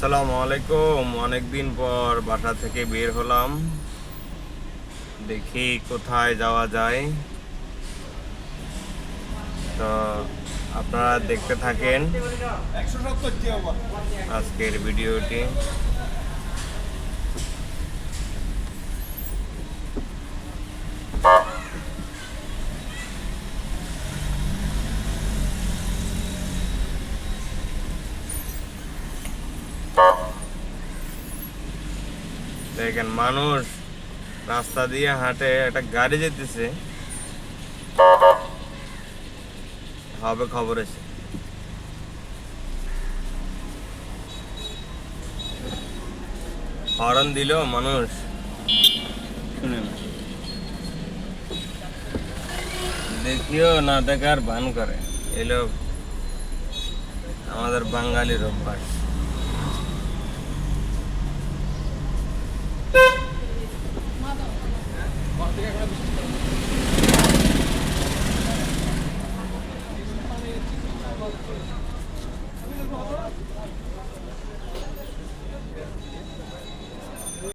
আসসালামু আলাইকুম। অনেকদিন পর বাসা থেকে বের হলাম। দেখি কোথায় যাওয়া যায়। তো আপনারা দেখতে থাকেন আজকের ভিডিওটি। দেখেন মানুষ রাস্তা দিয়ে হাঁটে একটা গাড়ি যেতেছে। হবে খবর এসে। হরন দিল মানুষ। শুনে না দেখিও না দেখার ভান করে। এলো আমাদের বাঙালির অভ্যাস।